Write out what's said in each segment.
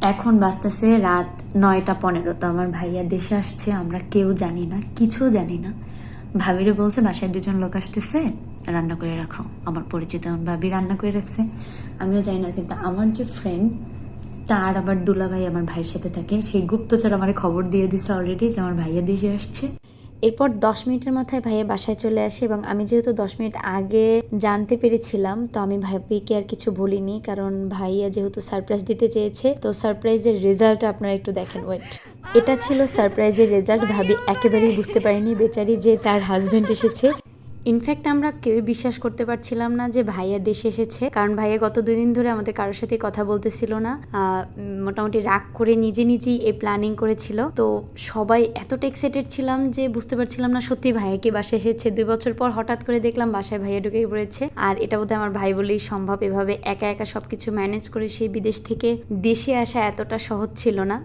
এখন বাঁচতেছে রাত নয়টা পনেরো, তো আমার ভাইয়া দেশে আসছে, আমরা কেউ জানি না, কিছু জানি না। ভাবিরে বলছে, বাসায় দুজন লোক আসতেছে, রান্না করে রাখো আমার পরিচিত আমার ভাবি রান্না করে রাখছে। আমিও জানি না, কিন্তু আমার যে ফ্রেন্ড তার আবার দুলা ভাই আমার ভাইয়ের সাথে থাকে। সেই গুপ্তচর আমার খবর দিয়ে দিছে অলরেডি যে আমার ভাইয়া দেশে আসছে। এরপর দশ মিনিটের মাথায় ভাইয়া বাসায় চলে আসে এবং আমি যেহেতু দশ মিনিট আগে জানতে পেরেছিলাম, তো আমি ভাবিকে আর কিছু বলিনি কারণ ভাইয়া যেহেতু সারপ্রাইজ দিতে চেয়েছে, তো সারপ্রাইজের রেজাল্ট আপনারা একটু দেখেন ওয়েট এটা ছিল সারপ্রাইজের রেজাল্ট ভাবি একেবারেই বুঝতে পারিনি বেচারি যে তার হাজব্যান্ড এসেছে। ইনফ্যাক্ট আমরা কেউই বিশ্বাস করতে পারছিলাম না যে ভাইয়া দেশে এসেছে। কারণ ভাইয়া গত দুই দিন ধরে আমাদের কারোর সাথে কথা বলতেছিল না। মোটামুটি রাগ করে নিজে নিজেই এই প্ল্যানিং করেছিল। তো সবাই এতটা এক্সাইটেড ছিলাম যে বুঝতে পারছিলাম না সত্যি ভাইয়া কি বাসায় এসেছে। দুই বছর পর হঠাৎ করে দেখলাম বাসায় ভাইয়া ঢুকে পড়েছে। আর এটা বোধহয় আমার ভাই বলেই সম্ভব। এভাবে একা একা সবকিছু ম্যানেজ করে সেই বিদেশ থেকে দেশে আসা এতটা সহজ ছিল না।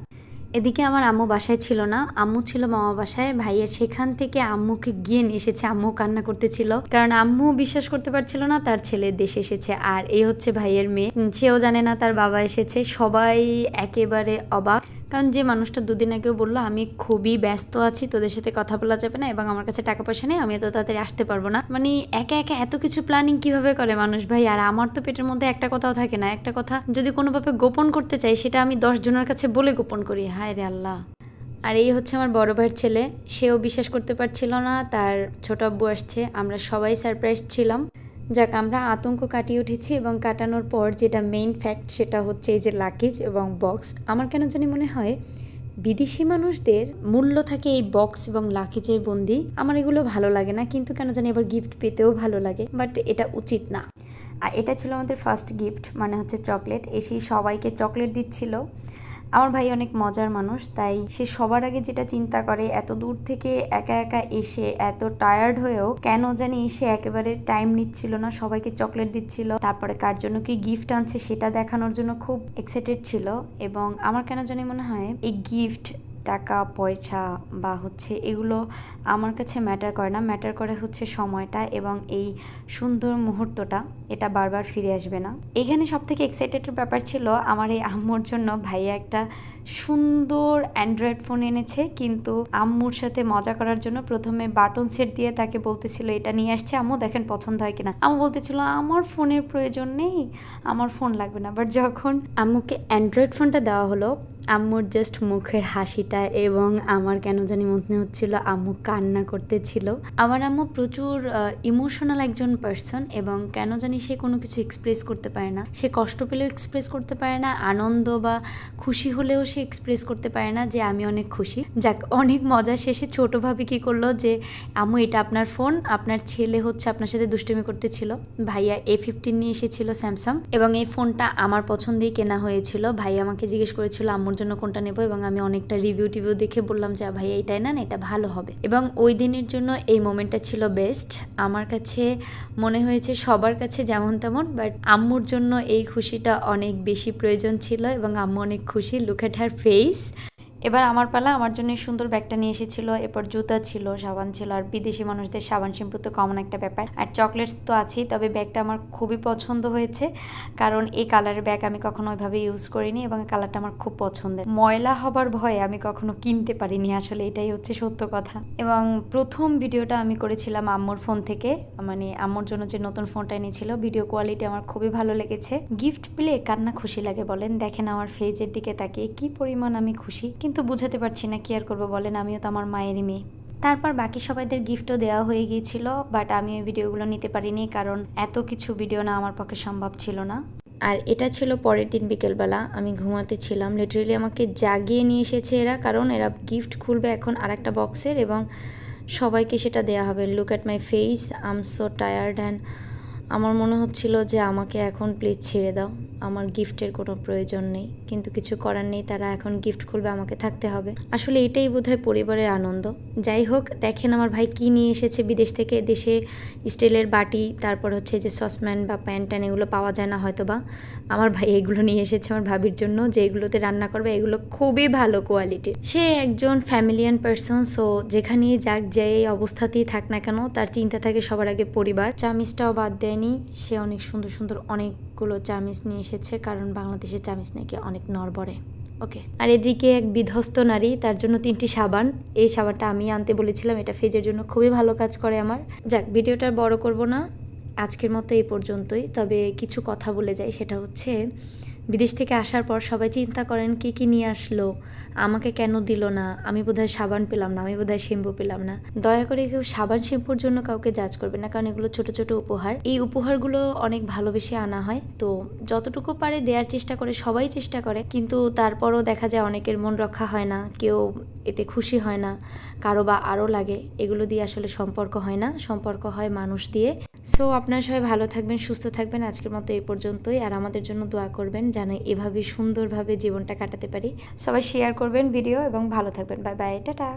এদিকে আমার আম্মু বাসায় ছিল না। আম্মু ছিল মামা বাসায়। ভাইয়ের সেখান থেকে আম্মুকে গিয়ে নিয়ে এসেছে। আম্মু কান্না করতেছিল। কারণ আম্মু বিশ্বাস করতে পারছিল না তার ছেলে দেশে এসেছে। আর এই হচ্ছে ভাইয়ের মেয়ে। সেও জানে না তার বাবা এসেছে। সবাই একেবারে অবাক। কারণ যে মানুষটা দুদিন আগেও বলল, আমি খুবই ব্যস্ত আছি, তোদের সাথে কথা বলা যাবে না এবং আমার কাছে টাকা পয়সা নেই আমি এত তাড়াতাড়ি আসতে পারব না। মানে একা একা এত কিছু প্ল্যানিং কীভাবে করে মানুষ ভাই? আর আমার তো পেটের মধ্যে একটা কথাও থাকে না। একটা কথা যদি কোনোভাবে গোপন করতে চাই, সেটা আমি দশ জনের কাছে বলে গোপন করি। হায় রে আল্লাহ! আর এই হচ্ছে আমার বড় ভাইয়ের ছেলে। সেও বিশ্বাস করতে পারছিল না, তার ছোট আব্বু আসছে। আমরা সবাই সারপ্রাইজ ছিলাম। যাক, আমরা আতঙ্ক কাটিয়ে উঠেছি এবং কাটানোর পর যেটা মেইন ফ্যাক্ট সেটা হচ্ছে এই যে লাকেজ এবং বক্স আমার কেন জানি মনে হয় বিদেশি মানুষদের মূল্য থাকে এই বক্স এবং লাকেজের বন্দি। আমার এগুলো ভালো লাগে না, কিন্তু কেন জানি এবার গিফট পেতেও ভালো লাগে বাট এটা উচিত না। আর এটা ছিল আমাদের ফার্স্ট গিফট মানে হচ্ছে চকলেট এসেই সবাইকে চকলেট দিচ্ছিল। আমার ভাই অনেক মজার মানুষ, তাই সে সবার আগে যেটা চিন্তা করে, এত দূর থেকে একা একা এসে, এত টায়ার্ড হয়েও কেন জানি সে একেবারে টাইম নিচ্ছিল না, সবাইকে চকলেট দিচ্ছিল, তারপরে কার জন্য কি গিফট আনছে সেটা দেখানোর জন্য খুব এক্সাইটেড ছিল এবং আমার কেন জানি মনে হয়, এই গিফট টাকা, পয়সা বা হচ্ছে এগুলো আমার কাছে ম্যাটার করে না। ম্যাটার করে হচ্ছে সময়টা এবং এই সুন্দর মুহূর্তটা, এটা বারবার ফিরে আসবে না। এখানে সব থেকে এক্সাইটেডের ব্যাপার ছিল, আমার এই আম্মুর জন্য ভাইয়া একটা সুন্দর অ্যান্ড্রয়েড ফোন এনেছে, কিন্তু আম্মুর সাথে মজা করার জন্য প্রথমে বাটন সেট দিয়ে তাকে বলতেছিল, এটা নিয়ে আসছে আম্মু, দেখেন পছন্দ হয় কিনা? আম্মু বলতেছিল, আমার ফোনের প্রয়োজন নেই, আমার ফোন লাগবে না। বাট যখন আম্মুকে অ্যান্ড্রয়েড ফোনটা দেওয়া হলো আম্মুর জাস্ট মুখের হাসিটা এবং আমার কেন জানি মনে হচ্ছিল আম্মু কান্না করতেছিল। আমার আম্মু প্রচুর ইমোশনাল একজন পার্সন এবং কেন জানি সে কোনো কিছু এক্সপ্রেস করতে পারে না। সে কষ্ট পেলেও এক্সপ্রেস করতে পারে না, আনন্দ বা খুশি হলেও সে এক্সপ্রেস করতে পারে না যে আমি অনেক খুশি। যাক, অনেক মজা শেষে ছোট ভাবি কি করল যে, আম্মু, এটা আপনার ফোন আপনার ছেলে হচ্ছে আপনার সাথে দুষ্টুমি করতেছিল। ভাইয়া এ ফিফটিন নিয়ে এসেছিল স্যামসাং এবং এই ফোনটা আমার পছন্দেই কেনা হয়েছিল। ভাই আমাকে জিজ্ঞেস করেছিল আম্মুর জন্য কোনটা নেব এবং আমি অনেকটা রিভিউ টিভিউ দেখে বললাম যে ভাই, এইটাই না এটা ভালো হবে। এবং ওই দিনের জন্য এই মোমেন্টটা ছিল বেস্ট আমার কাছে মনে হয়েছে সবার কাছে যেমন তেমন বাট আম্মুর জন্য এই খুশিটা অনেক বেশি প্রয়োজন ছিল এবং আম্মু অনেক খুশি। লুক অ্যাট হার ফেস এবার আমার পালা, আমার জন্য সুন্দর ব্যাগটা নিয়ে এসেছিল। এরপর জুতা ছিল, সাবান ছিল, আর বিদেশি মানুষদের সাবান শ্যাম্পু তো কমন একটা ব্যাপার। আর চকলেটস তো আছেই, তবে ব্যাগটা আমার খুবই পছন্দ হয়েছে। কারণ এই কালারের ব্যাগ আমি কখনো ওইভাবে ইউজ করিনি এবং কালারটা আমার খুব পছন্দের। ময়লা হবার ভয়ে আমি কখনো কিনতে পারিনি, আসলে এটাই হচ্ছে সত্য কথা। এবং প্রথম ভিডিওটা আমি করেছিলাম আম্মুর ফোন থেকে মানে আম্মুর জন্য যে নতুন ফোনটা এনেছিল ভিডিও কোয়ালিটি আমার খুবই ভালো লেগেছে। গিফট পেলে কান্না খুশি লাগে বলেন? দেখেন আমার ফেজের দিকে তাকিয়ে কি পরিমাণ আমি খুশি। কিন্তু বুঝাতে পারছি না কি আর করব বলেন, আমিও তো আমার মায়েরই মেয়ে। তারপর বাকি সবাইদের গিফটও দেওয়া হয়ে গিয়েছিল বাট আমি ওই ভিডিওগুলো নিতে পারিনি কারণ এত কিছু ভিডিও না আমার পক্ষে সম্ভব ছিল না। আর এটা ছিল পরের দিন বিকেলবেলা, আমি ঘুমাতে ছিলাম। লিটারেলি আমাকে জাগিয়ে নিয়ে এসেছে এরা, কারণ এরা গিফট খুলবে এখন আর একটা বক্সের এবং সবাইকে সেটা দেয়া হবে। Look at my face I'm so tired and আমার মনে হচ্ছিল যে আমাকে এখন প্লিজ ছেড়ে দাও। আমার গিফটের কোনো প্রয়োজন নেই। কিন্তু কিছু করার নেই, তারা এখন গিফট খুলবে, আমাকে থাকতে হবে। আসলে এটাই বোধহয় পরিবারের আনন্দ। যাই হোক, দেখেন আমার ভাই কি নিয়ে এসেছে বিদেশ থেকে। দেশে স্টিলের বাটি, তারপর হচ্ছে যে সসম্যান বা প্যান ট্যান এগুলো পাওয়া যায় না হয়তো বা আমার ভাই এগুলো নিয়ে এসেছে আমার ভাবির জন্য, যে এগুলোতে রান্না করবে, এগুলো খুবই ভালো কোয়ালিটির সে একজন ফ্যামিলিয়ান পার্সন সো যেখানেই যাক যে অবস্থাতেই থাক না কেন, তার চিন্তা থাকে সবার আগে পরিবার। চামিচটাও বাদ দেয়নি সে অনেক সুন্দর সুন্দর অনেকগুলো চামিচ নিয়ে এসেছে, কারণ বাংলাদেশের চামিচ নাকি অনেক নড়বড়ে। ওকে, আর এদিকে এক বিধ্বস্ত নারী, তার জন্য তিনটি সাবান। এই সাবানটা আমি আনতে বলেছিলাম, এটা ফেজের জন্য খুবই ভালো কাজ করে আমার। যাক, ভিডিওটা বড় করব না, আজকের মতো এই পর্যন্তই। তবে কিছু কথা বলে যাই, সেটা হচ্ছে বিদেশ থেকে আসার পর সবাই চিন্তা করেন, কি কি নিয়ে আসলো? আমাকে কেন দিল না? আমি বোধহয় সাবান পেলাম না, আমি বোধহয় শ্যাম্পু পেলাম না। দয়া করে কেউ সাবান শ্যাম্পুর জন্য কাউকে জাজ করবে না, কারণ এগুলো ছোট ছোট উপহার। এই উপহারগুলো অনেক ভালোবেসে আনা হয়, তো যতটুকু পারে দেওয়ার চেষ্টা করে, সবাই চেষ্টা করে, কিন্তু তারপরও দেখা যায় অনেকের মন রক্ষা হয় না, কেউ এতে খুশি হয় না, কারও বা আরও লাগে, এগুলো দিয়ে আসলে সম্পর্ক হয় না, সম্পর্ক হয় মানুষ দিয়ে। সো আপনারা সবাই ভালো থাকবেন, সুস্থ থাকবেন। আজকের মতো এই পর্যন্তই। আর আমাদের জন্য দোয়া করবেন যেন এভাবে সুন্দরভাবে জীবনটা কাটাতে পারি। সবাই শেয়ার করবেন ভিডিও এবং ভালো থাকবেন। Bye bye tata.